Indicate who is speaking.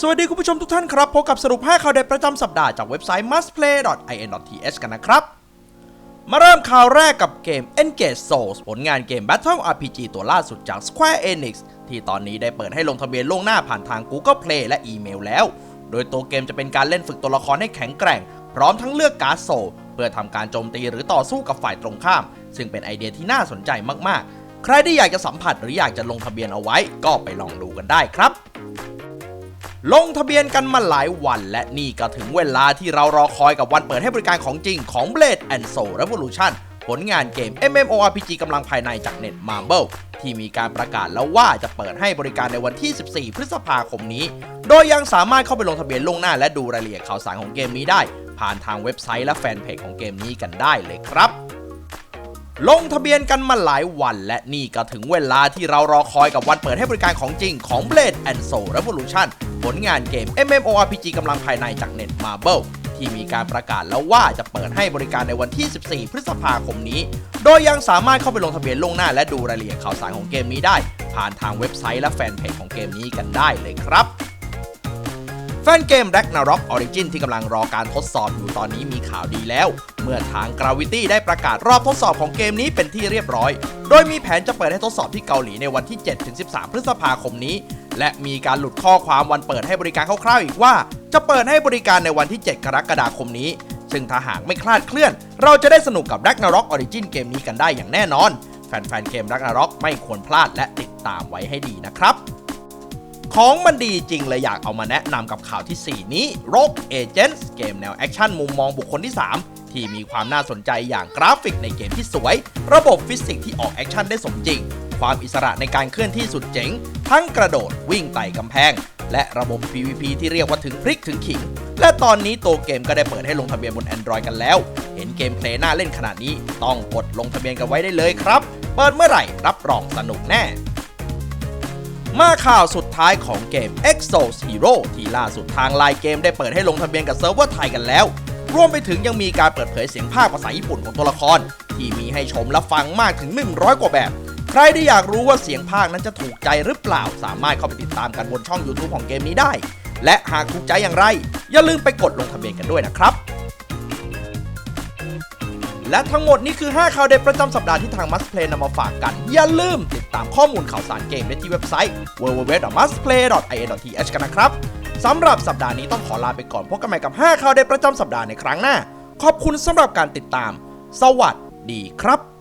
Speaker 1: สวัสดีคุณผู้ชมทุกท่านครับ พบกับสรุป 5 ข่าวเด็ดประจำสัปดาห์จากเว็บไซต์ mustplay.in.th กันนะครับ มาเริ่มข่าวแรกกับเกม Engage Souls ผลงานเกม Battle RPG ตัวล่าสุดจาก Square Enix ที่ตอนนี้ได้เปิดให้ลงทะเบียนล่วงหน้าผ่านทาง Google Play และอีเมลแล้ว โดยตัวเกมจะเป็นการเล่นฝึกตัวละครให้แข็งแกร่ง พร้อมทั้งเลือกการ์ดโซเพื่อทำการโจมตีหรือต่อสู้กับฝ่ายตรงข้าม ซึ่งเป็นไอเดียที่น่าสนใจมากๆ ใครที่อยากจะสัมผัสหรืออยากจะลงทะเบียนเอาไว้ ก็ไปลองดูกันได้ครับ ลงทะเบียนกันมาหลายวัน และนี่ก็ถึงเวลาที่เรารอคอยกับวันเปิดให้บริการของจริงของ Blade and Soul Revolution ผลงานเกม MMORPG กำลังภายในจากเน็ต Marble ที่มีการประกาศแล้วว่าจะเปิดให้บริการในวันที่ 14 พฤษภาคมนี้ โดยยังสามารถเข้าไปลงทะเบียนล่วงหน้าและดูรายละเอียดข่าวสารของเกมนี้ได้ ผ่านทางเว็บไซต์และแฟนเพจของเกมนี้กันได้เลยครับ ลงทะเบียนกันมาหลายวันและนี่ก็ถึงเวลาที่เรารอคอยกับวันเปิดให้บริการของจริงของ Blade and Soul Revolution ผลงานเกม MMORPG กำลังภายในจากเน็ต Marble ที่มีการประกาศแล้วว่าจะเปิดให้บริการในวันที่ 14 พฤษภาคมนี้ โดยยังสามารถเข้าไปลงทะเบียนล่วงหน้าและดูรายละเอียดข่าวสารของเกมนี้ได้ ผ่านทางเว็บไซต์และแฟนเพจของเกมนี้กันได้เลยครับ แฟนเกม Ragnarok Origin ที่กำลังรอการทดสอบอยู่ตอนนี้มีข่าวดีแล้ว เมื่อทาง Gravity ได้ประกาศรอบทดสอบของเกมนี้เป็นที่เรียบร้อย โดยมีแผนจะเปิดให้ทดสอบที่เกาหลีในวันที่ 7-13 พฤษภาคมนี้ และมีการหลุดข้อความวันเปิดให้บริการคร่าวๆอีกว่า จะเปิดให้บริการในวันที่ 7 กรกฎาคมนี้ ซึ่งถ้าหากไม่คลาดเคลื่อน เราจะได้สนุกกับ Ragnarok Origin เกมนี้กันได้อย่างแน่นอน แฟนๆเกม Ragnarok ไม่ควรพลาดและติดตามไว้ให้ดีนะครับ ของมันดีจริงเลยอยากเอามาแนะนำกับข่าวที่ 4 นี้ Rogue Agents เกมแนวแอคชั่นมุมมองบุคคลที่ 3 ที่มีความน่าสนใจอย่างกราฟิกในเกมที่สวย ระบบฟิสิกส์ที่ออกแอคชั่นได้สมจริง ความอิสระในการเคลื่อนที่สุดเจ๋ง ทั้งกระโดดวิ่งไต่กำแพง และระบบ PVP ที่เรียกว่าถึงพริกถึงขิง และตอนนี้ตัวเกมก็ได้เปิดให้ลงทะเบียนบน Android กันแล้ว เห็นเกมเพลย์น่าเล่นขนาดนี้ ต้องกดลงทะเบียนกันไว้ได้เลยครับ เปิดเมื่อไหร่รับรองสนุกแน่ มาข่าวสุดท้ายของเกม EXO Hero ที่ล่าสุดทางไลน์เกมได้เปิดให้ลงทะเบียนกับเซิร์ฟเวอร์ไทยกันแล้ว รวมไปถึงยังมีการเปิดเผยเสียงภาคภาษาญี่ปุ่นของตัวละคร ที่มีให้ชมและฟังมากถึง 100 กว่าแบบ ใครที่อยากรู้ว่าเสียงภาคนั้นจะถูกใจหรือเปล่า สามารถเข้าไปติดตามกันบนช่อง YouTube ของเกมนี้ได้ และหากถูกใจอย่างไร อย่าลืมไปกดลงทะเบียนกันด้วยนะครับ และทั้งหมดนี้คือ 5 ข่าวเด็ดประจำสัปดาห์ที่ทาง Must Play นำมาฝากกัน อย่าลืมติดตามข้อมูลข่าวสารเกมได้ที่เว็บไซต์ www.mustplay.in.th กันนะครับสำหรับสัปดาห์นี้ต้องขอลาไปก่อนพบกันใหม่กับ 5 ข่าวเด็ดประจำสัปดาห์ในครั้งหน้า ขอบคุณสำหรับการติดตาม สวัสดีครับ